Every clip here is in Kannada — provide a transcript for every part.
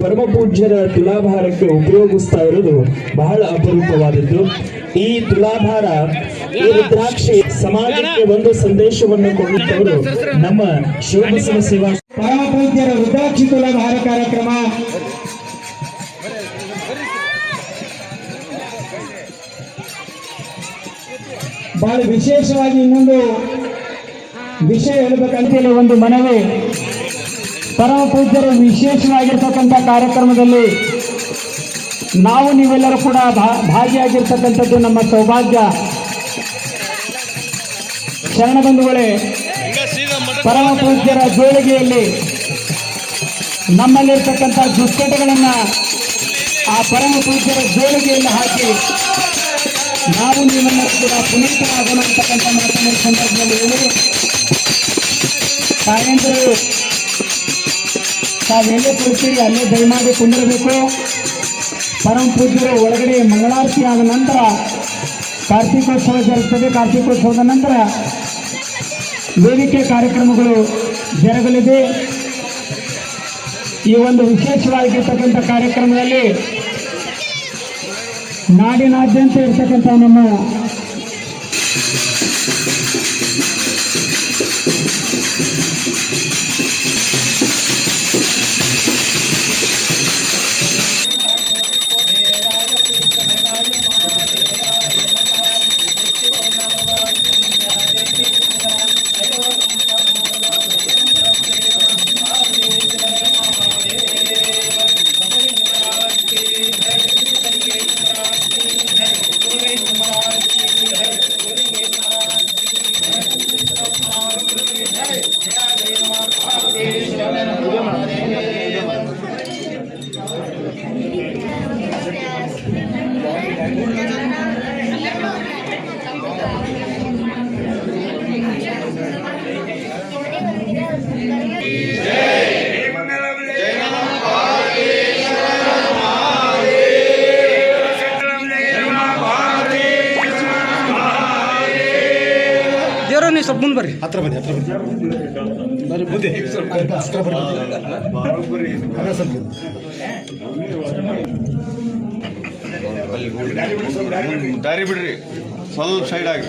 ಪರಮ ಪೂಜ್ಯರ ತುಲಾಭಾರಕ್ಕೆ ಉಪಯೋಗಿಸ್ತಾ ಇರೋದು ಬಹಳ ಅಪರೂಪವಾದದ್ದು. ಈ ತುಲಾಭಾರ, ಈ ರುದ್ರಾಕ್ಷಿ ಸಮಾಜಕ್ಕೆ ಒಂದು ಸಂದೇಶವನ್ನು ಕೊಡುತ್ತವರು ನಮ್ಮ ಶಿವಬಸವ ಸೇವಾ ಪರಮಪೂಜ್ಯರ ರುದ್ರಾಕ್ಷಿ ತುಲಾಭಾರ ಕಾರ್ಯಕ್ರಮ. ಬಹಳ ವಿಶೇಷವಾಗಿ ಇನ್ನೊಂದು ವಿಷಯ ಹೇಳಬೇಕಂತೇಳಿ ಒಂದು ಮನವಿ. ಪರಮ ಪೂಜ್ಯರು ವಿಶೇಷವಾಗಿರ್ತಕ್ಕಂಥ ಕಾರ್ಯಕ್ರಮದಲ್ಲಿ ನಾವು ನೀವೆಲ್ಲರೂ ಕೂಡ ಭಾಗಿಯಾಗಿರ್ತಕ್ಕಂಥದ್ದು ನಮ್ಮ ಸೌಭಾಗ್ಯ. ಶರಣಬಂಧುಗಳೇ ಪರಮ ಪೂಜ್ಯರ ಜೋಳಿಗೆಯಲ್ಲಿ ನಮ್ಮಲ್ಲಿರ್ತಕ್ಕಂಥ ದುಶ್ಚಟಗಳನ್ನ ಆ ಪರಮ ಪೂಜ್ಯರ ಜೋಳಿಗೆಯಲ್ಲಿ ಹಾಕಿ ನಾವು ನೀವೆಲ್ಲರೂ ಕೂಡ ಪುನೀತರಾಗೋಣ ಅಂತಕ್ಕಂಥ ಮಾತನ್ನು ಸಂದರ್ಭದಲ್ಲಿ ತಾಯಂದಿರು ತಾವೆಲ್ಲೇ ಕುಳಿತೀರಿ ಅಲ್ಲೇ ದಯಮಾಡಿ ಕುಂದಿರಬೇಕು. ಪರಮ ಪೂಜ್ಯರು ಒಳಗಡೆ ಮಂಗಳಾರತಿ ಆದ ನಂತರ ಕಾರ್ತಿಕೋತ್ಸವ ಜರುಗುತ್ತದೆ ಕಾರ್ತಿಕೋತ್ಸವದ ನಂತರ ವೇದಿಕೆ ಕಾರ್ಯಕ್ರಮಗಳು ಜರುಗಲಿದೆ. ಈ ಒಂದು ವಿಶೇಷವಾಗಿರ್ತಕ್ಕಂಥ ಕಾರ್ಯಕ್ರಮದಲ್ಲಿ ನಾಡಿನಾದ್ಯಂತ ಇರ್ತಕ್ಕಂಥ ನಮ್ಮ ಸ್ವಲ್ಪ ಮುಂದೆ ಬರ್ರಿ ಹತ್ರ ಬನ್ನಿ ಹತ್ರ ಬನ್ನಿ ಬರ್ರಿ ಮುಂದೆ ಹತ್ರ ಬರ್ರಿ ಅದ ಸ್ವಲ್ಪ ದಾರಿ ಬಿಡ್ರಿ ಸ್ವಲ್ಪ ಸೈಡ್ ಆಗಿ.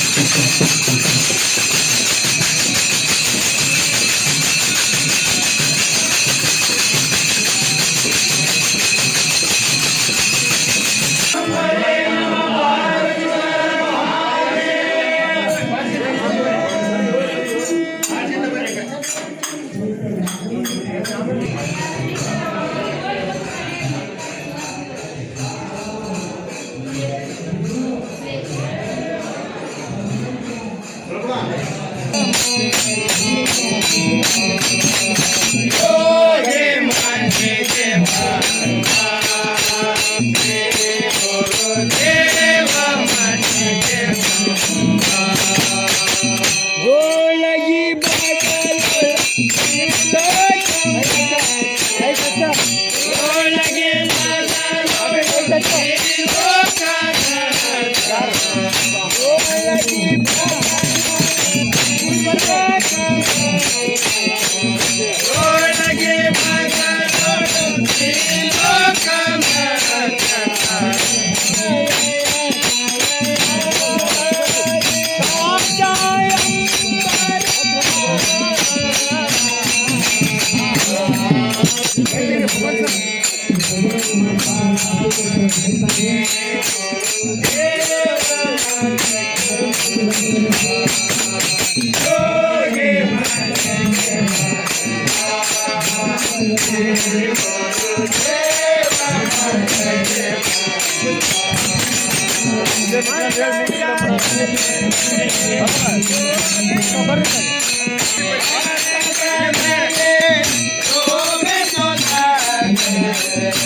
Thank you.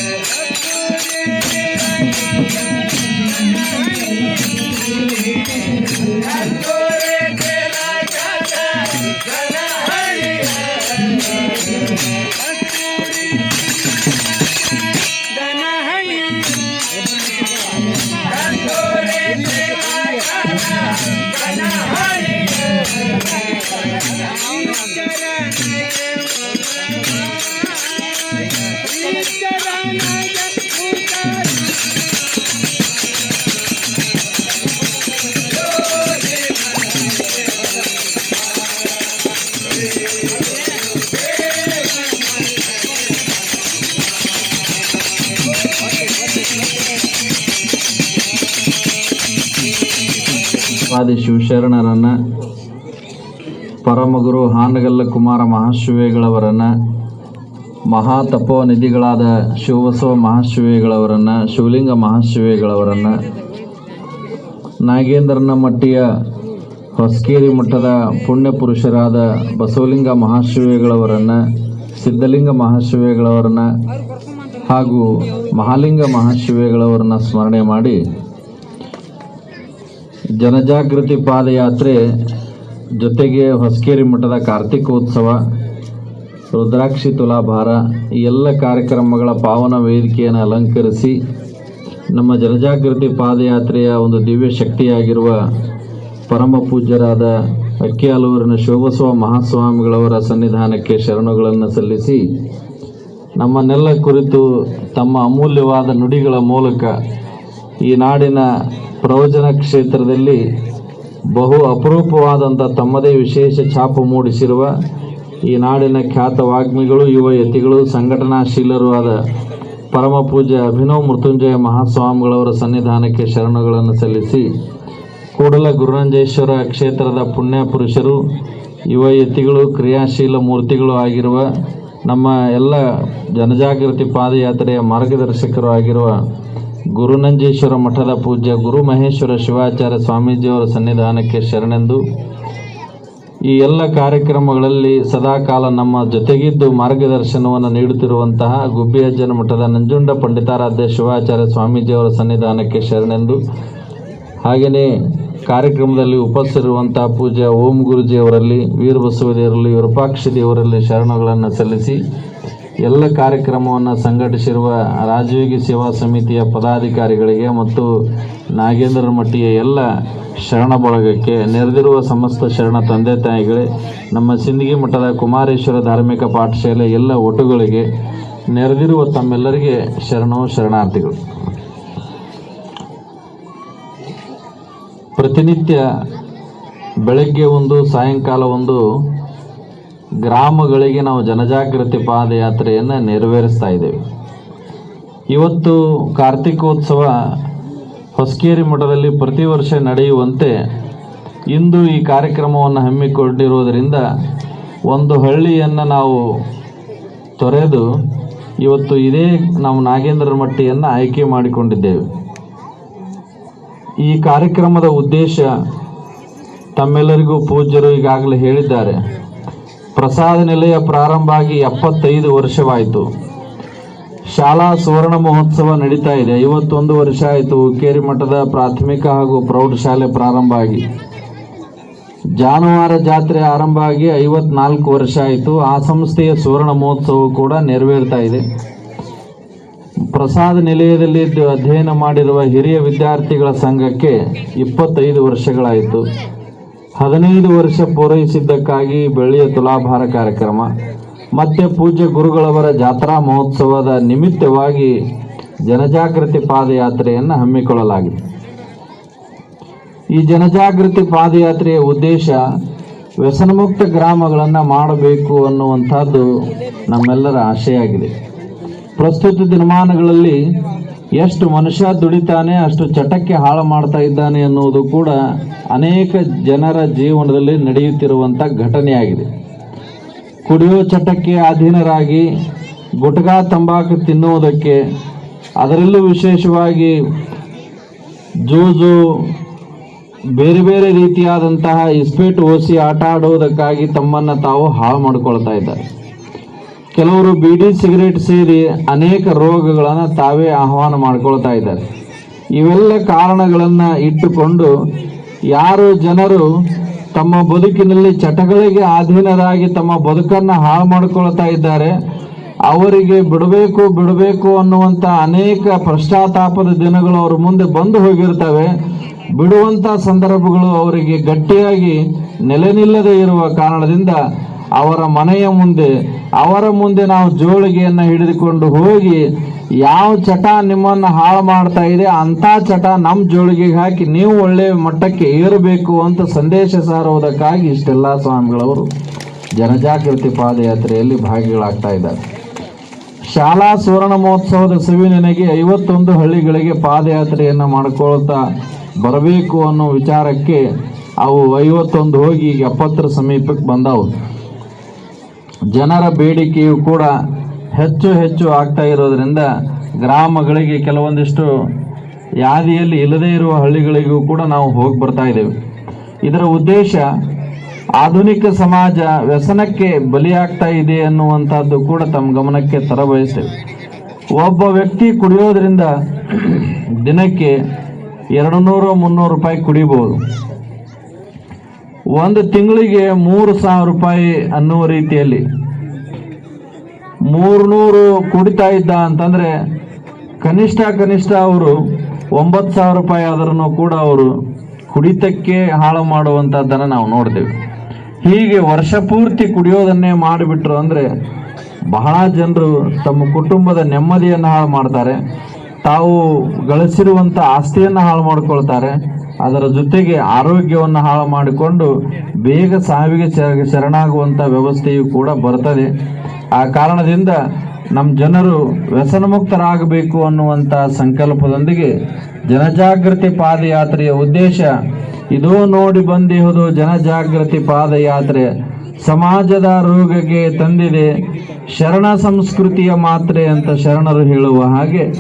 है ಆದಿ ಶಿವಶರಣರನ್ನು ಪರಮಗುರು ಹಾನಗಲ್ಲ ಕುಮಾರ ಮಹಾಶಿವೇಗಳವರನ್ನ ಮಹಾ ತಪೋನಿಧಿಗಳಾದ ಶಿವಬಸವ ಮಹಾಶಿವೇಗಳವರನ್ನ ಶಿವಲಿಂಗ ಮಹಾಶಿವೇಗಳವರನ್ನ ನಾಗೇಂದ್ರನ ಮಟ್ಟಿಯ ಹೊಸಕೇರಿ ಮಠದ ಪುಣ್ಯ ಪುರುಷರಾದ ಬಸವಲಿಂಗ ಮಹಾಶಿವೇಗಳವರನ್ನ, ಸಿದ್ಧಲಿಂಗ ಮಹಾಶಿವೇಗಳವರನ್ನ ಹಾಗೂ ಮಹಾಲಿಂಗ ಮಹಾಶಿವೇಗಳವರನ್ನ ಸ್ಮರಣೆ ಮಾಡಿ ಜನಜಾಗೃತಿ ಪಾದಯಾತ್ರೆ ಜೊತೆಗೆ ಹೊಸಕೇರಿ ಮಠದ ಕಾರ್ತಿಕೋತ್ಸವ, ರುದ್ರಾಕ್ಷಿ ತುಲಾಭಾರ, ಈ ಎಲ್ಲ ಕಾರ್ಯಕ್ರಮಗಳ ಪಾವನ ವೇದಿಕೆಯನ್ನು ಅಲಂಕರಿಸಿ ನಮ್ಮ ಜನಜಾಗೃತಿ ಪಾದಯಾತ್ರೆಯ ಒಂದು ದಿವ್ಯ ಶಕ್ತಿಯಾಗಿರುವ ಪರಮ ಪೂಜ್ಯರಾದ ಅಕ್ಕಿಯಾಲೂರಿನ ಶೋಭಸ್ವ ಮಹಾಸ್ವಾಮಿಗಳವರ ಸನ್ನಿಧಾನಕ್ಕೆ ಶರಣುಗಳನ್ನು ಸಲ್ಲಿಸಿ ನಮ್ಮನ್ನೆಲ್ಲ ಕುರಿತು ತಮ್ಮ ಅಮೂಲ್ಯವಾದ ನುಡಿಗಳ ಮೂಲಕ ಈ ನಾಡಿನ ಪ್ರವಚನ ಕ್ಷೇತ್ರದಲ್ಲಿ ಬಹು ಅಪರೂಪವಾದಂಥ ತಮ್ಮದೇ ವಿಶೇಷ ಛಾಪು ಮೂಡಿಸಿರುವ ಈ ನಾಡಿನ ಖ್ಯಾತ ವಾಗ್ಮಿಗಳು, ಯುವ ಯತಿಗಳು, ಸಂಘಟನಾಶೀಲರೂ ಆದ ಪರಮ ಪೂಜ್ಯ ಅಭಿನವ್ ಮೃತ್ಯುಂಜಯ ಮಹಾಸ್ವಾಮಿಗಳವರ ಸನ್ನಿಧಾನಕ್ಕೆ ಶರಣುಗಳನ್ನು ಸಲ್ಲಿಸಿ, ಕೂಡಲ ಗುರುರಂಜೇಶ್ವರ ಕ್ಷೇತ್ರದ ಪುಣ್ಯ ಪುರುಷರು, ಯುವ ಯತಿಗಳು, ಕ್ರಿಯಾಶೀಲ ಮೂರ್ತಿಗಳು ಆಗಿರುವ ನಮ್ಮ ಎಲ್ಲ ಜನಜಾಗೃತಿ ಪಾದಯಾತ್ರೆಯ ಮಾರ್ಗದರ್ಶಕರು ಆಗಿರುವ ಗುರುನಂಜೇಶ್ವರ ಮಠದ ಪೂಜ್ಯ ಗುರು ಮಹೇಶ್ವರ ಶಿವಾಚಾರ್ಯ ಸ್ವಾಮೀಜಿಯವರ ಸನ್ನಿಧಾನಕ್ಕೆ ಶರಣೆಂದು ಈ ಎಲ್ಲ ಕಾರ್ಯಕ್ರಮಗಳಲ್ಲಿ ಸದಾಕಾಲ ನಮ್ಮ ಜೊತೆಗಿದ್ದು ಮಾರ್ಗದರ್ಶನವನ್ನು ನೀಡುತ್ತಿರುವಂತಹ ಗುಬ್ಬಿಯಜ್ಜನ ಮಠದ ನಂಜುಂಡ ಪಂಡಿತಾರಾಧ್ಯ ಶಿವಾಚಾರ್ಯ ಸ್ವಾಮೀಜಿಯವರ ಸನ್ನಿಧಾನಕ್ಕೆ ಶರಣೆಂದು ಹಾಗೆಯೇ ಕಾರ್ಯಕ್ರಮದಲ್ಲಿ ಉಪಸ್ಥಿರುವಂತಹ ಪೂಜ್ಯ ಓಂ ಗುರುಜಿಯವರಲ್ಲಿ ವೀರಬಸವ ದೇವರಲ್ಲಿ ವಿರೂಪಾಕ್ಷ ದೇವರಲ್ಲಿ ಶರಣಗಳನ್ನು ಸಲ್ಲಿಸಿ ಎಲ್ಲ ಕಾರ್ಯಕ್ರಮವನ್ನು ಸಂಘಟಿಸಿರುವ ರಾಜಯೋಗಿ ಸೇವಾ ಸಮಿತಿಯ ಪದಾಧಿಕಾರಿಗಳಿಗೆ ಮತ್ತು ನಾಗೇಂದ್ರ ಮಟ್ಟಿಯ ಎಲ್ಲ ಶರಣ ಬಳಗಕ್ಕೆ ನೆರೆದಿರುವ ಸಮಸ್ತ ಶರಣ ತಂದೆ ತಾಯಿಗಳೇ, ನಮ್ಮ ಸಿಂದಗಿ ಮಠದ ಕುಮಾರೇಶ್ವರ ಧಾರ್ಮಿಕ ಪಾಠಶಾಲೆ ಎಲ್ಲ ಒಟುಗಳಿಗೆ ನೆರೆದಿರುವ ತಮ್ಮೆಲ್ಲರಿಗೆ ಶರಣವು ಶರಣಾರ್ಥಿಗಳು. ಪ್ರತಿನಿತ್ಯ ಬೆಳಗ್ಗೆ ಒಂದು, ಸಾಯಂಕಾಲ ಒಂದು ಗ್ರಾಮಗಳಿಗೆ ನಾವು ಜನಜಾಗೃತಿ ಪಾದಯಾತ್ರೆಯನ್ನು ನೆರವೇರಿಸ್ತಾ ಇದ್ದೇವೆ. ಇವತ್ತು ಕಾರ್ತಿಕೋತ್ಸವ ಹೊಸಕೇರಿ ಮಠದಲ್ಲಿ ಪ್ರತಿ ವರ್ಷ ನಡೆಯುವಂತೆ ಇಂದು ಈ ಕಾರ್ಯಕ್ರಮವನ್ನು ಹಮ್ಮಿಕೊಂಡಿರುವುದರಿಂದ ಒಂದು ಹಳ್ಳಿಯನ್ನು ನಾವು ತೊರೆದು ಇವತ್ತು ಇದೇ ನಾವು ನಾಗೇಂದ್ರ ಮಟ್ಟಿಯನ್ನು ಆಯ್ಕೆ ಮಾಡಿಕೊಂಡಿದ್ದೇವೆ. ಈ ಕಾರ್ಯಕ್ರಮದ ಉದ್ದೇಶ ತಮ್ಮೆಲ್ಲರಿಗೂ ಪೂಜ್ಯರು ಈಗಾಗಲೇ ಹೇಳಿದ್ದಾರೆ. ಪ್ರಸಾದ ನಿಲಯ ಪ್ರಾರಂಭ ಆಗಿ ಎಪ್ಪತ್ತೈದು ವರ್ಷವಾಯಿತು. ಶಾಲಾ ಸುವರ್ಣ ಮಹೋತ್ಸವ ನಡೀತಾ ಇದೆ. ಐವತ್ತೊಂದು ವರ್ಷ ಆಯಿತು ಹುಕ್ಕೇರಿ ಮಠದ ಪ್ರಾಥಮಿಕ ಹಾಗೂ ಪ್ರೌಢಶಾಲೆ ಪ್ರಾರಂಭ ಆಗಿ. ಜಾನುವಾರ ಜಾತ್ರೆ ಆರಂಭ ಆಗಿ ಐವತ್ನಾಲ್ಕು ವರ್ಷ ಆಯಿತು. ಆ ಸಂಸ್ಥೆಯ ಸುವರ್ಣ ಮಹೋತ್ಸವ ಕೂಡ ನೆರವೇರ್ತಾ ಇದೆ. ಪ್ರಸಾದ ನಿಲಯದಲ್ಲಿ ಅಧ್ಯಯನ ಮಾಡಿರುವ ಹಿರಿಯ ವಿದ್ಯಾರ್ಥಿಗಳ ಸಂಘಕ್ಕೆ ಇಪ್ಪತ್ತೈದು ವರ್ಷಗಳಾಯಿತು. ಹದಿನೈದು ವರ್ಷ ಪೂರೈಸಿದ್ದಕ್ಕಾಗಿ ಬೆಳ್ಳಿಯ ತುಲಾಭಾರ ಕಾರ್ಯಕ್ರಮ, ಮತ್ತೆ ಪೂಜ್ಯ ಗುರುಗಳವರ ಜಾತ್ರಾ ಮಹೋತ್ಸವದ ನಿಮಿತ್ತವಾಗಿ ಜನಜಾಗೃತಿ ಪಾದಯಾತ್ರೆಯನ್ನು ಹಮ್ಮಿಕೊಳ್ಳಲಾಗಿದೆ. ಈ ಜನಜಾಗೃತಿ ಪಾದಯಾತ್ರೆಯ ಉದ್ದೇಶ ವ್ಯಸನಮುಕ್ತ ಗ್ರಾಮಗಳನ್ನು ಮಾಡಬೇಕು ಅನ್ನುವಂಥದ್ದು ನಮ್ಮೆಲ್ಲರ ಆಶೆಯಾಗಿದೆ. ಪ್ರಸ್ತುತ ದಿನಮಾನಗಳಲ್ಲಿ ಎಷ್ಟು ಮನುಷ್ಯ ದುಡಿತಾನೆ, ಅಷ್ಟು ಚಟಕ್ಕೆ ಹಾಳು ಮಾಡ್ತಾ ಇದ್ದಾನೆ ಅನ್ನುವುದು ಕೂಡ ಅನೇಕ ಜನರ ಜೀವನದಲ್ಲಿ ನಡೆಯುತ್ತಿರುವಂಥ ಘಟನೆಯಾಗಿದೆ. ಕುಡಿಯೋ ಚಟಕ್ಕೆ ಅಧೀನರಾಗಿ ಗುಟ್ಕಾ ತಂಬಾಕು ತಿನ್ನುವುದಕ್ಕೆ, ಅದರಲ್ಲೂ ವಿಶೇಷವಾಗಿ ಜೂಜು, ಬೇರೆ ಬೇರೆ ರೀತಿಯಾದಂತಹ ಇಸ್ಪೇಟ್ ಓಸಿ ಆಟ ಆಡುವುದಕ್ಕಾಗಿ ತಮ್ಮನ್ನು ತಾವು ಹಾಳು ಮಾಡಿಕೊಳ್ತಾ ಇದ್ದಾರೆ. ಕೆಲವರು ಬಿಡಿ ಸಿಗರೇಟ್ ಸೇರಿ ಅನೇಕ ರೋಗಗಳನ್ನು ತಾವೇ ಆಹ್ವಾನ ಮಾಡ್ಕೊಳ್ತಾ ಇದ್ದಾರೆ. ಇವೆಲ್ಲ ಕಾರಣಗಳನ್ನು ಇಟ್ಟುಕೊಂಡು ಯಾರು ಜನರು ತಮ್ಮ ಬದುಕಿನಲ್ಲಿ ಚಟಗಳಿಗೆ ಅಧೀನರಾಗಿ ತಮ್ಮ ಬದುಕನ್ನು ಹಾಳು ಮಾಡಿಕೊಳ್ತಾ ಇದ್ದಾರೆ. ಅವರಿಗೆ ಬಿಡಬೇಕು ಬಿಡಬೇಕು ಅನ್ನುವಂಥ ಅನೇಕ ಪಶ್ಚಾತ್ತಾಪದ ದಿನಗಳು ಅವರ ಮುಂದೆ ಬಂದು ಹೋಗಿರ್ತವೆ. ಬಿಡುವಂಥ ಸಂದರ್ಭಗಳು ಅವರಿಗೆ ಗಟ್ಟಿಯಾಗಿ ನೆಲೆ ನಿಲ್ಲದೆ ಇರುವ ಕಾರಣದಿಂದ ಅವರ ಮನೆಯ ಮುಂದೆ, ಅವರ ಮುಂದೆ ನಾವು ಜೋಳಿಗೆಯನ್ನು ಹಿಡಿದುಕೊಂಡು ಹೋಗಿ, ಯಾವ ಚಟ ನಿಮ್ಮನ್ನು ಹಾಳು ಮಾಡ್ತಾ ಇದೆ, ಅಂಥ ಚಟ ನಮ್ಮ ಜೋಳಿಗೆಗೆ ಹಾಕಿ ನೀವು ಒಳ್ಳೆಯ ಮಟ್ಟಕ್ಕೆ ಏರಬೇಕು ಅಂತ ಸಂದೇಶ ಸಾರುವುದಕ್ಕಾಗಿ ಇಷ್ಟೆಲ್ಲ ಸ್ವಾಮಿಗಳವರು ಜನಜಾಗೃತಿ ಪಾದಯಾತ್ರೆಯಲ್ಲಿ ಭಾಗಿಗಳಾಗ್ತಾ ಇದ್ದಾರೆ. ಶಾಲಾ ಸುವರ್ಣ ಮಹೋತ್ಸವದ ಸವಿನೆನೆಗೆ ಐವತ್ತೊಂದು ಹಳ್ಳಿಗಳಿಗೆ ಪಾದಯಾತ್ರೆಯನ್ನು ಮಾಡಿಕೊಳ್ತಾ ಬರಬೇಕು ಅನ್ನೋ ವಿಚಾರಕ್ಕೆ ಅವು ಐವತ್ತೊಂದು ಹೋಗಿ ಈಗ ಎಪ್ಪತ್ತರ ಸಮೀಪಕ್ಕೆ ಬಂದವು. ಜನರ ಬೇಡಿಕೆಯು ಕೂಡ ಹೆಚ್ಚು ಹೆಚ್ಚು ಆಗ್ತಾ ಇರೋದರಿಂದ ಗ್ರಾಮಗಳಿಗೆ ಕೆಲವೊಂದಿಷ್ಟು ಯಾದಿಯಲ್ಲಿ ಇಲ್ಲದೇ ಇರುವ ಹಳ್ಳಿಗಳಿಗೂ ಕೂಡ ನಾವು ಹೋಗಿ ಬರ್ತಾ ಇದ್ದೇವೆ. ಇದರ ಉದ್ದೇಶ ಆಧುನಿಕ ಸಮಾಜ ವ್ಯಸನಕ್ಕೆ ಬಲಿಯಾಗ್ತಾ ಇದೆ ಅನ್ನುವಂಥದ್ದು ಕೂಡ ತಮ್ಮ ಗಮನಕ್ಕೆ ತರಬಯಸ್ತೇವೆ. ಒಬ್ಬ ವ್ಯಕ್ತಿ ಕುಡಿಯೋದ್ರಿಂದ ದಿನಕ್ಕೆ ಎರಡು ನೂರು, ಮುನ್ನೂರು ರೂಪಾಯಿ ಕುಡಿಬೋದು. ಒಂದು ತಿಂಗಳಿಗೆ ಮೂರು ಸಾವಿರ ರೂಪಾಯಿ ಅನ್ನುವ ರೀತಿಯಲ್ಲಿ ಮೂರ್ನೂರು ಕುಡಿತಾ ಇದ್ದ ಅಂತಂದ್ರೆ ಕನಿಷ್ಠ ಕನಿಷ್ಠ ಅವರು ಒಂಬತ್ತು ಸಾವಿರ ರೂಪಾಯಿ ಆದ್ರೂ ಕೂಡ ಅವರು ಕುಡಿತಕ್ಕೆ ಹಾಳು ಮಾಡುವಂಥದ್ದನ್ನು ನಾವು ನೋಡ್ತೇವೆ ಹೀಗೆ ವರ್ಷ ಪೂರ್ತಿ ಕುಡಿಯೋದನ್ನೇ ಮಾಡಿಬಿಟ್ರು ಅಂದರೆ ಬಹಳ ಜನರು ತಮ್ಮ ಕುಟುಂಬದ ನೆಮ್ಮದಿಯನ್ನು ಹಾಳು ಮಾಡ್ತಾರೆ. ತಾವು ಗಳಿಸಿರುವಂಥ ಆಸ್ತಿಯನ್ನು ಹಾಳು ಮಾಡ್ಕೊಳ್ತಾರೆ. ಅದರ ಜೊತೆಗೆ ಆರೋಗ್ಯವನ್ನು ಹಾಳು ಮಾಡಿಕೊಂಡು ಬೇಗ ಸಾವಿಗೆ ಶರ- ಶರಣಾಗುವಂಥ ವ್ಯವಸ್ಥೆಯು ಕೂಡ ಬರ್ತದೆ. ಆ ಕಾರಣದಿಂದ ನಮ್ಮ ಜನರು ವ್ಯಸನಮುಕ್ತರಾಗಬೇಕು ಅನ್ನುವಂಥ ಸಂಕಲ್ಪದೊಂದಿಗೆ ಜನಜಾಗೃತಿ ಪಾದಯಾತ್ರೆಯ ಉದ್ದೇಶ, ಇದೋ ನೋಡಿ ಬಂದಿಹುದು ಜನಜಾಗೃತಿ ಪಾದಯಾತ್ರೆ ಸಮಾಜದ ರೋಗಕ್ಕೆ ತಂದಿದೆ. ಶರಣ ಸಂಸ್ಕೃತಿಯ ಮಾತ್ರೆ ಅಂತ ಶರಣರು ಹೇಳುವ ಹಾಗೆ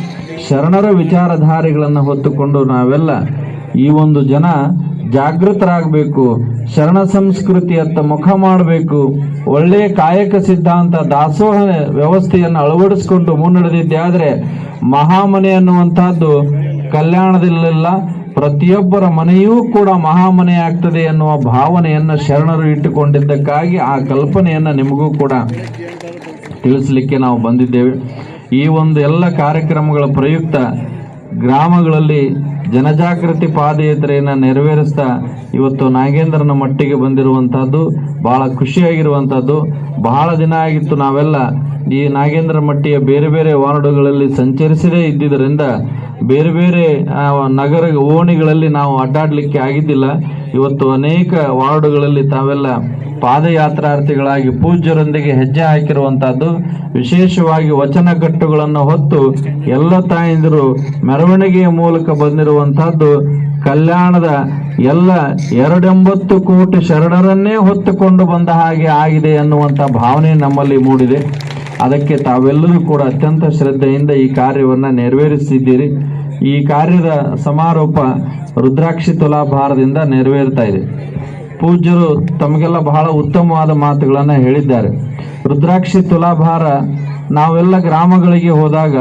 ಶರಣರ ವಿಚಾರಧಾರೆಗಳನ್ನು ಹೊತ್ತುಕೊಂಡು ನಾವೆಲ್ಲ ಈ ಒಂದು ಜನ ಜಾಗೃತರಾಗಬೇಕು, ಶರಣ ಸಂಸ್ಕೃತಿಯತ್ತ ಮುಖ ಮಾಡಬೇಕು ಒಳ್ಳೆಯ ಕಾಯಕ ಸಿದ್ಧಾಂತ ದಾಸೋಹ ವ್ಯವಸ್ಥೆಯನ್ನು ಅಳವಡಿಸಿಕೊಂಡು ಮುನ್ನಡೆದಿದ್ದೆ ಆದರೆ ಮಹಾಮನೆ ಅನ್ನುವಂಥದ್ದು ಕಲ್ಯಾಣದಲ್ಲೆಲ್ಲ ಪ್ರತಿಯೊಬ್ಬರ ಮನೆಯೂ ಕೂಡ ಮಹಾಮನೆ ಆಗ್ತದೆ ಎನ್ನುವ ಭಾವನೆಯನ್ನು ಶರಣರು ಇಟ್ಟುಕೊಂಡಿದ್ದಕ್ಕಾಗಿ ಆ ಕಲ್ಪನೆಯನ್ನು ನಿಮಗೂ ಕೂಡ ತಿಳಿಸಲಿಕ್ಕೆ ನಾವು ಬಂದಿದ್ದೇವೆ. ಈ ಒಂದು ಎಲ್ಲ ಕಾರ್ಯಕ್ರಮಗಳ ಪ್ರಯುಕ್ತ ಗ್ರಾಮಗಳಲ್ಲಿ ಜನಜಾಗೃತಿ ಪಾದಯಾತ್ರೆಯನ್ನು ನೆರವೇರಿಸ್ತಾ ಇವತ್ತು ನಾಗೇಂದ್ರನ ಮಟ್ಟಿಗೆ ಬಂದಿರುವಂತಹದ್ದು ಬಹಳ ಖುಷಿಯಾಗಿರುವಂತಹದ್ದು. ಬಹಳ ದಿನ ಆಗಿತ್ತು ನಾವೆಲ್ಲ ಈ ನಾಗೇಂದ್ರ ಮಟ್ಟಿಯ ಬೇರೆ ಬೇರೆ ವಾರ್ಡುಗಳಲ್ಲಿ ಸಂಚರಿಸದೇ ಇದ್ದಿದ್ದರಿಂದ ಬೇರೆ ಬೇರೆ ನಗರ ಓಣಿಗಳಲ್ಲಿ ನಾವು ಅಡ್ಡಾಡ್ಲಿಕ್ಕೆ ಆಗಿದ್ದಿಲ್ಲ. ಇವತ್ತು ಅನೇಕ ವಾರ್ಡುಗಳಲ್ಲಿ ತಾವೆಲ್ಲ ಪಾದಯಾತ್ರಾರ್ಥಿಗಳಾಗಿ ಪೂಜ್ಯರೊಂದಿಗೆ ಹೆಜ್ಜೆ ಹಾಕಿರುವಂತಹದ್ದು. ವಿಶೇಷವಾಗಿ ವಚನ ಕಟ್ಟುಗಳನ್ನು ಹೊತ್ತು ಎಲ್ಲ ತಾಯಂದಿರು ಮೆರವಣಿಗೆಯ ಮೂಲಕ ಬಂದಿರುವಂತಹದ್ದು. ಕಲ್ಯಾಣದ ಎಲ್ಲ ಎರಡೆಂಬತ್ತು ಕೋಟಿ ಶರಣರನ್ನೇ ಹೊತ್ತುಕೊಂಡು ಬಂದ ಹಾಗೆ ಆಗಿದೆ ಅನ್ನುವಂಥ ಭಾವನೆ ನಮ್ಮಲ್ಲಿ ಮೂಡಿದೆ. ಅದಕ್ಕೆ ತಾವೆಲ್ಲರೂ ಕೂಡ ಅತ್ಯಂತ ಶ್ರದ್ಧೆಯಿಂದ ಈ ಕಾರ್ಯವನ್ನು ನೆರವೇರಿಸಿದ್ದೀರಿ. ಈ ಕಾರ್ಯದ ಸಮಾರೋಪ ರುದ್ರಾಕ್ಷಿ ತುಲಾಭಾರದಿಂದ ನೆರವೇರ್ತಾ ಇದೆ. ಪೂಜ್ಯರು ತಮಗೆಲ್ಲ ಬಹಳ ಉತ್ತಮವಾದ ಮಾತುಗಳನ್ನು ಹೇಳಿದ್ದಾರೆ. ರುದ್ರಾಕ್ಷಿ ತುಲಾಭಾರ ನಾವೆಲ್ಲ ಗ್ರಾಮಗಳಿಗೆ ಹೋದಾಗ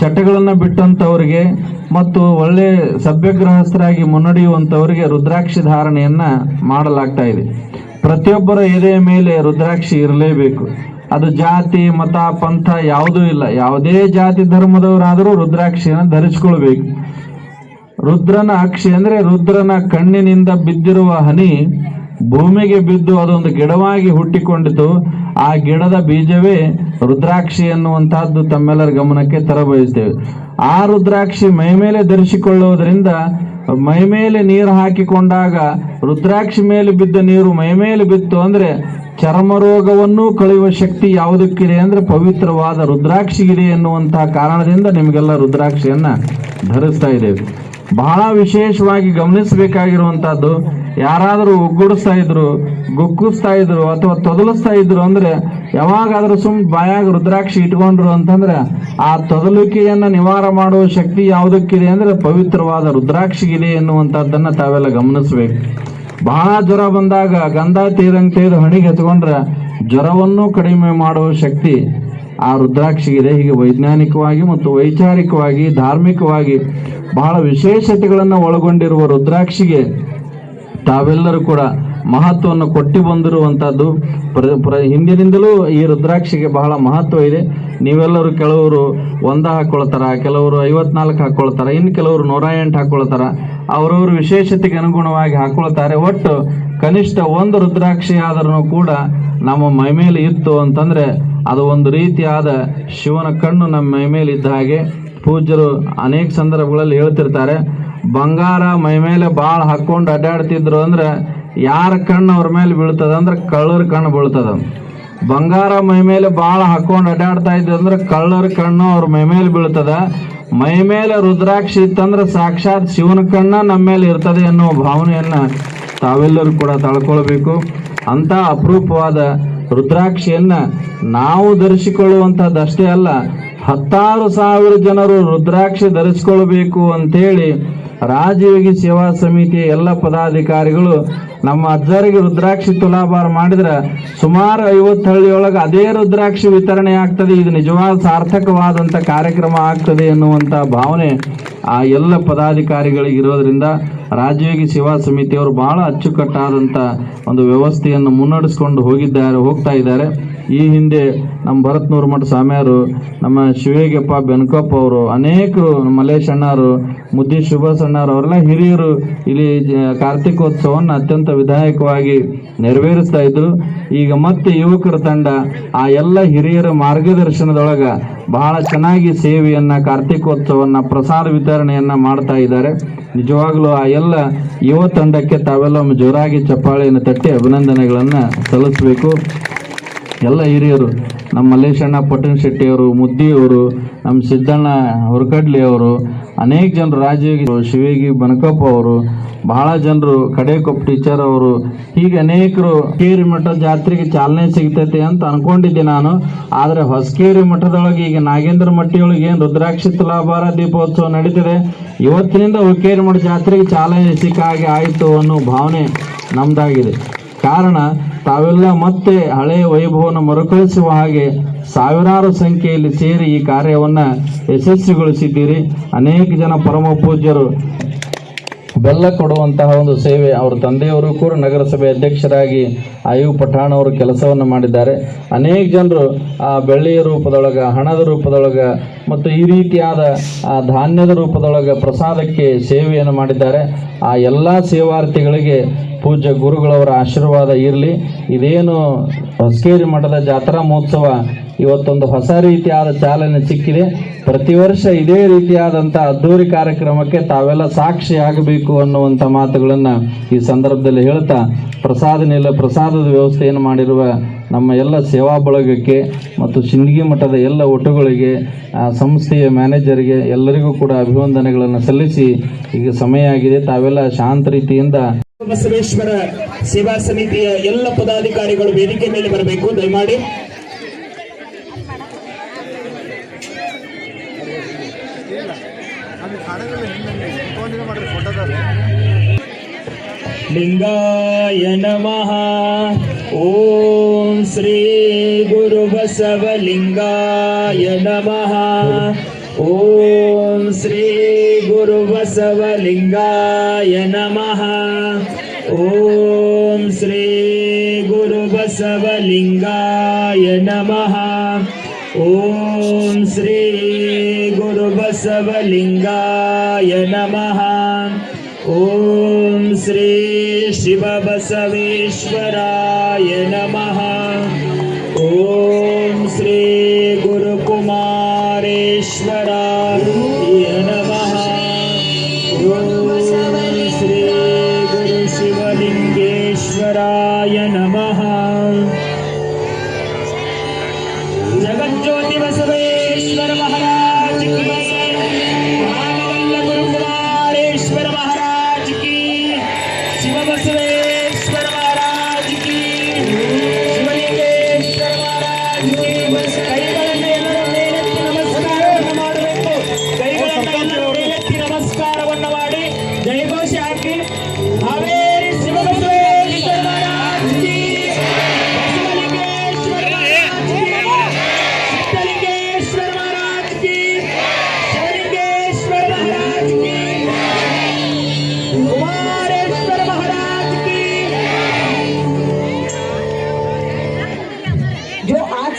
ಚಟಗಳನ್ನು ಬಿಟ್ಟಂಥವ್ರಿಗೆ ಮತ್ತು ಒಳ್ಳೆ ಸಭ್ಯಗ್ರಹಸ್ಥರಾಗಿ ಮುನ್ನಡೆಯುವಂಥವರಿಗೆ ರುದ್ರಾಕ್ಷಿ ಧಾರಣೆಯನ್ನು ಮಾಡಲಾಗ್ತಾ ಇದೆ. ಪ್ರತಿಯೊಬ್ಬರ ಎದೆಯ ಮೇಲೆ ರುದ್ರಾಕ್ಷಿ ಇರಲೇಬೇಕು. ಅದು ಜಾತಿ, ಮತ, ಪಂಥ ಯಾವುದೂ ಇಲ್ಲ. ಯಾವುದೇ ಜಾತಿ ಧರ್ಮದವರಾದರೂ ರುದ್ರಾಕ್ಷಿಯನ್ನು ಧರಿಸ್ಕೊಳ್ಬೇಕು. ರುದ್ರನ ಅಕ್ಷಿ ಅಂದರೆ ರುದ್ರನ ಕಣ್ಣಿನಿಂದ ಬಿದ್ದಿರುವ ಹನಿ ಭೂಮಿಗೆ ಬಿದ್ದು ಅದೊಂದು ಗಿಡವಾಗಿ ಹುಟ್ಟಿಕೊಂಡಿತು. ಆ ಗಿಡದ ಬೀಜವೇ ರುದ್ರಾಕ್ಷಿ ಎನ್ನುವಂತಹದ್ದು ತಮ್ಮೆಲ್ಲರ ಗಮನಕ್ಕೆ ತರಬಯಸ್ತೇವೆ. ಆ ರುದ್ರಾಕ್ಷಿ ಮೈ ಮೇಲೆ ಧರಿಸಿಕೊಳ್ಳುವುದರಿಂದ ಮೈ ಮೇಲೆ ನೀರು ಹಾಕಿಕೊಂಡಾಗ ರುದ್ರಾಕ್ಷಿ ಮೇಲೆ ಬಿದ್ದ ನೀರು ಮೈ ಮೇಲೆ ಬಿತ್ತು ಅಂದ್ರೆ ಚರ್ಮ ರೋಗವನ್ನು ಕಳೆಯುವ ಶಕ್ತಿ ಯಾವುದಕ್ಕಿದೆ ಅಂದ್ರೆ ಪವಿತ್ರವಾದ ರುದ್ರಾಕ್ಷಿಗಿದೆ ಎನ್ನುವಂತಹ ಕಾರಣದಿಂದ ನಿಮಗೆಲ್ಲ ರುದ್ರಾಕ್ಷಿಯನ್ನ ಧರಿಸ್ತಾ ಇದ್ದೇವೆ. ಬಹಳ ವಿಶೇಷವಾಗಿ ಗಮನಿಸಬೇಕಾಗಿರುವಂತಹದ್ದು ಯಾರಾದರೂ ಒಗ್ಗೂಡಿಸ್ತಾ ಇದ್ರು ಗುಕ್ಕಿಸ್ತಾ ಇದ್ರು ಅಥವಾ ತೊದಲಿಸ್ತಾ ಇದ್ರು ಅಂದ್ರೆ ಯಾವಾಗಾದ್ರೂ ಸುಮ್ ಬಾಯಾಗ ರುದ್ರಾಕ್ಷಿ ಇಟ್ಕೊಂಡ್ರು ಅಂತಂದ್ರೆ ಆ ತೊದಲಿಕೆಯನ್ನು ನಿವಾರ ಮಾಡುವ ಶಕ್ತಿ ಯಾವುದಕ್ಕಿದೆ ಅಂದ್ರೆ ಪವಿತ್ರವಾದ ರುದ್ರಾಕ್ಷಿಗಿದೆ ಎನ್ನುವಂತಹದ್ದನ್ನ ತಾವೆಲ್ಲ ಗಮನಿಸ್ಬೇಕು. ಬಹಳ ಜ್ವರ ಬಂದಾಗ ಗಂಧ ತೀರಂಗ್ ತೆಗೆದು ಹಣಿಗೆ ಹತ್ಕೊಂಡ್ರೆ ಜ್ವರವನ್ನು ಕಡಿಮೆ ಮಾಡುವ ಶಕ್ತಿ ಆ ರುದ್ರಾಕ್ಷಿಗಿದೆ. ಹೀಗೆ ವೈಜ್ಞಾನಿಕವಾಗಿ ಮತ್ತು ವೈಚಾರಿಕವಾಗಿ, ಧಾರ್ಮಿಕವಾಗಿ ಬಹಳ ವಿಶೇಷತೆಗಳನ್ನು ಒಳಗೊಂಡಿರುವ ರುದ್ರಾಕ್ಷಿಗೆ ತಾವೆಲ್ಲರೂ ಕೂಡ ಮಹತ್ವವನ್ನು ಕೊಟ್ಟು ಬಂದಿರುವಂಥದ್ದು ಪ್ರ- ಪ್ರ- ಹಿಂದಿನಿಂದಲೂ ಈ ರುದ್ರಾಕ್ಷಿಗೆ ಬಹಳ ಮಹತ್ವ ಇದೆ. ನೀವೆಲ್ಲರೂ ಕೆಲವರು ಒಂದ ಹಾಕ್ಕೊಳ್ತಾರ ಕೆಲವರು ಐವತ್ನಾಲ್ಕು ಹಾಕ್ಕೊಳ್ತಾರ ಇನ್ನು ಕೆಲವರು ನೂರ ಎಂಟು ಹಾಕ್ಕೊಳ್ತಾರ ಅವರವ್ರ ವಿಶೇಷತೆಗೆ ಅನುಗುಣವಾಗಿ ಹಾಕ್ಕೊಳ್ತಾರೆ ಒಟ್ಟು ಕನಿಷ್ಠ ಒಂದು ರುದ್ರಾಕ್ಷಿ ಆದರೂ ಕೂಡ ನಮ್ಮ ಮೈ ಮೇಲೆ ಇತ್ತು ಅಂತಂದರೆ ಅದು ಒಂದು ರೀತಿಯಾದ ಶಿವನ ಕಣ್ಣು ನಮ್ಮ ಮೈ ಮೇಲೆ ಇದ್ದ ಹಾಗೆ. ಪೂಜ್ಯರು ಅನೇಕ ಸಂದರ್ಭಗಳಲ್ಲಿ ಹೇಳ್ತಿರ್ತಾರೆ ಬಂಗಾರ ಮೈ ಮೇಲೆ ಬಾಳ ಹಾಕೊಂಡು ಅಡ್ಡಾಡ್ತಿದ್ರು ಅಂದ್ರೆ ಯಾರ ಕಣ್ಣು ಅವ್ರ ಮೇಲೆ ಬೀಳ್ತದ ಅಂದ್ರೆ ಕಳ್ಳರ ಕಣ್ಣು ಬೀಳ್ತದ. ಬಂಗಾರ ಮೈ ಮೇಲೆ ಬಾಳ ಹಾಕೊಂಡು ಅಡ್ಡಾಡ್ತಾ ಇದ್ದ ಅಂದ್ರೆ ಕಳ್ಳರ ಕಣ್ಣು ಅವ್ರ ಮೈಮೇಲೆ ಬೀಳ್ತದ. ಮೈ ಮೇಲೆ ರುದ್ರಾಕ್ಷಿ ಇತ್ತಂದ್ರೆ ಸಾಕ್ಷಾತ್ ಶಿವನ ಕಣ್ಣ ನಮ್ಮ ಮೇಲೆ ಇರ್ತದೆ ಅನ್ನೋ ಭಾವನೆಯನ್ನ ತಾವೆಲ್ಲರೂ ಕೂಡ ತಳ್ಕೊಳ್ಬೇಕು. ಅಂತ ಅಪರೂಪವಾದ ರುದ್ರಾಕ್ಷಿಯನ್ನ ನಾವು ಧರಿಸಿಕೊಳ್ಳುವಂತಹದ್ದಷ್ಟೇ ಅಲ್ಲ ಹತ್ತಾರು ಸಾವಿರ ಜನರು ರುದ್ರಾಕ್ಷಿ ಧರಿಸಿಕೊಳ್ಬೇಕು ಅಂತೇಳಿ ರಾಜಯೋಗಿ ಸೇವಾ ಸಮಿತಿಯ ಎಲ್ಲ ಪದಾಧಿಕಾರಿಗಳು ನಮ್ಮ ಅಜ್ಜರಿಗೆ ರುದ್ರಾಕ್ಷಿ ತುಲಾಭಾರ ಮಾಡಿದ್ರೆ ಸುಮಾರು ಐವತ್ತು ಹಳ್ಳಿಯೊಳಗೆ ಅದೇ ರುದ್ರಾಕ್ಷಿ ವಿತರಣೆ ಆಗ್ತದೆ. ಇದು ನಿಜವಾದ ಸಾರ್ಥಕವಾದಂಥ ಕಾರ್ಯಕ್ರಮ ಆಗ್ತದೆ ಎನ್ನುವಂಥ ಭಾವನೆ ಆ ಎಲ್ಲ ಪದಾಧಿಕಾರಿಗಳಿಗೆ ಇರೋದ್ರಿಂದ ರಾಜಯೋಗಿ ಸೇವಾ ಸಮಿತಿಯವರು ಬಹಳ ಅಚ್ಚುಕಟ್ಟಾದಂಥ ಒಂದು ವ್ಯವಸ್ಥೆಯನ್ನು ಮುನ್ನಡೆಸ್ಕೊಂಡು ಹೋಗಿದ್ದಾರೆ, ಹೋಗ್ತಾ ಇದ್ದಾರೆ. ಈ ಹಿಂದೆ ನಮ್ಮ ಭರತ್ ಮಠ ಸ್ವಾಮಿಯವರು, ನಮ್ಮ ಶಿವೇಗಪ್ಪ ಬೆನಕಪ್ಪ ಅವರು ಅನೇಕರು ಮಲೇಶ್ ಅಣ್ಣರು, ಮುದ್ದಿ ಸುಭಾಷ್ ಅಣ್ಣರು, ಅವರೆಲ್ಲ ಹಿರಿಯರು ಇಲ್ಲಿ ಕಾರ್ತಿಕೋತ್ಸವವನ್ನು ಅತ್ಯಂತ ವಿಧಾಯಕವಾಗಿ ನೆರವೇರಿಸ್ತಾ ಇದ್ರು. ಈಗ ಮತ್ತೆ ಯುವಕರ ತಂಡ ಆ ಎಲ್ಲ ಹಿರಿಯರ ಮಾರ್ಗದರ್ಶನದೊಳಗ ಬಹಳ ಚೆನ್ನಾಗಿ ಸೇವೆಯನ್ನ, ಕಾರ್ತಿಕೋತ್ಸವನ್ನ ಪ್ರಸಾರ ವಿತರಣೆಯನ್ನ ಮಾಡ್ತಾ ಇದ್ದಾರೆ. ನಿಜವಾಗ್ಲೂ ಆ ಎಲ್ಲ ಯುವ ತಂಡಕ್ಕೆ ತಾವೆಲ್ಲ ಜೋರಾಗಿ ಚಪ್ಪಾಳೆಯನ್ನು ತಟ್ಟಿ ಅಭಿನಂದನೆಗಳನ್ನ ಸಲ್ಲಿಸಬೇಕು. ಎಲ್ಲ ಹಿರಿಯರು, ನಮ್ಮ ಮಲ್ಲೇಶಣ್ಣ ಪಟ್ಟಣ ಶೆಟ್ಟಿಯವರು ಮುದ್ದಿಯವರು, ನಮ್ಮ ಸಿದ್ದಣ್ಣ ಹೊರಕಡ್ಲಿ ಅವರು ಅನೇಕ ಜನರು ರಾಜಯೋಗಿ ಶಿವೇಗಿ ಬನಕಪ್ಪ ಅವರು, ಬಹಳ ಜನರು ಕಡೇಕೊಪ್ಪ ಟೀಚರ್ ಅವರು, ಹೀಗೆ ಅನೇಕರು ಕೇರಿ ಮಠ ಜಾತ್ರೆಗೆ ಚಾಲನೆ ಸಿಗ್ತೈತೆ ಅಂತ ಅನ್ಕೊಂಡಿದ್ದೆ ನಾನು. ಆದರೆ ಹೊಸಕೇರಿ ಮಠದೊಳಗೆ ಈಗ ನಾಗೇಂದ್ರ ಮಟ್ಟಿಯೊಳಗೆ ಏನು ರುದ್ರಾಕ್ಷಿ ತುಲಾಭಾರ ದೀಪೋತ್ಸವ ನಡೀತಿದೆ. ಇವತ್ತಿನಿಂದ ಹುಕ್ಕೇರಿ ಮಠ ಜಾತ್ರೆಗೆ ಚಾಲನೆ ಸಿಕ್ಕ ಹಾಗೆ ಆಯಿತು ಅನ್ನೋ ಭಾವನೆ ನಮ್ದಾಗಿದೆ. ಕಾರಣ ತಾವೆಲ್ಲ ಮತ್ತೆ ಹಳೆಯ ವೈಭವವನ್ನು ಮರುಕಳಿಸುವ ಹಾಗೆ ಸಾವಿರಾರು ಸಂಖ್ಯೆಯಲ್ಲಿ ಸೇರಿ ಈ ಕಾರ್ಯವನ್ನು ಯಶಸ್ವಿಗೊಳಿಸಿದ್ದೀರಿ. ಅನೇಕ ಜನ ಪರಮ ಪೂಜ್ಯರು ಬೆಲ್ಲ ಕೊಡುವಂತಹ ಒಂದು ಸೇವೆ ಅವರ ತಂದೆಯವರು ಕೂಡ ನಗರಸಭೆ ಅಧ್ಯಕ್ಷರಾಗಿ ಆಯು ಪಠಾಣ ಅವರು ಕೆಲಸವನ್ನು ಮಾಡಿದ್ದಾರೆ. ಅನೇಕ ಜನರು ಆ ಬೆಳ್ಳಿಯ ರೂಪದೊಳಗ, ಹಣದ ರೂಪದೊಳಗ ಮತ್ತು ಈ ರೀತಿಯಾದ ಆ ಧಾನ್ಯದ ರೂಪದೊಳಗ ಪ್ರಸಾದಕ್ಕೆ ಸೇವೆಯನ್ನು ಮಾಡಿದ್ದಾರೆ. ಆ ಎಲ್ಲ ಸೇವಾರ್ಥಿಗಳಿಗೆ ಪೂಜ್ಯ ಗುರುಗಳವರ ಆಶೀರ್ವಾದ ಇರಲಿ. ಇದೇನು ಹೊಸಕೇರಿ ಮಠದ ಜಾತ್ರಾ ಮಹೋತ್ಸವ ಇವತ್ತೊಂದು ಹೊಸ ರೀತಿಯಾದ ಚಾಲನೆ ಸಿಕ್ಕಿದೆ. ಪ್ರತಿ ವರ್ಷ ಇದೇ ರೀತಿಯಾದಂಥ ಅದ್ದೂರಿ ಕಾರ್ಯಕ್ರಮಕ್ಕೆ ತಾವೆಲ್ಲ ಸಾಕ್ಷಿ ಆಗಬೇಕು ಅನ್ನುವಂಥ ಮಾತುಗಳನ್ನು ಈ ಸಂದರ್ಭದಲ್ಲಿ ಹೇಳ್ತಾ ಪ್ರಸಾದ ನಿಲ ಪ್ರಸಾದದ ವ್ಯವಸ್ಥೆಯನ್ನು ಮಾಡಿರುವ ನಮ್ಮ ಎಲ್ಲ ಸೇವಾ ಬಳಗಕ್ಕೆ ಮತ್ತು ಶಿಂದಗಿ ಮಠದ ಎಲ್ಲ ಒಟ್ಟುಗಳಿಗೆ ಆ ಸಂಸ್ಥೆಯ ಮ್ಯಾನೇಜರ್ಗೆ ಎಲ್ಲರಿಗೂ ಕೂಡ ಅಭಿವಂದನೆಗಳನ್ನು ಸಲ್ಲಿಸಿ ಈಗ ಸಮಯ ಆಗಿದೆ. ತಾವೆಲ್ಲ ಶಾಂತ ರೀತಿಯಿಂದ ಬಸವೇಶ್ವರ ಸೇವಾ ಸಮಿತಿಯ ಎಲ್ಲ ಪದಾಧಿಕಾರಿಗಳು ವೇದಿಕೆ ಮೇಲೆ ಬರಬೇಕು. ದಯಮಾಡಿ. ಲಿಂಗಾಯ ನಮಃ. ಓಂ ಶ್ರೀ ಗುರು ಬಸವಲಿಂಗಾಯ ನಮಃ. ಓಂ ಶ್ರೀ ಗುರು ಬಸವ ಲಿಂಗಾಯ ನಮಃ. ಓಂ ಶ್ರೀ ಗುರು ಬಸವಲಿಂಗಾಯ ನಮಃ ಓಂ ಶ್ರೀ ಗುರು ಬಸವಲಿಂಗಾಯ ನಮಃ ಓಂ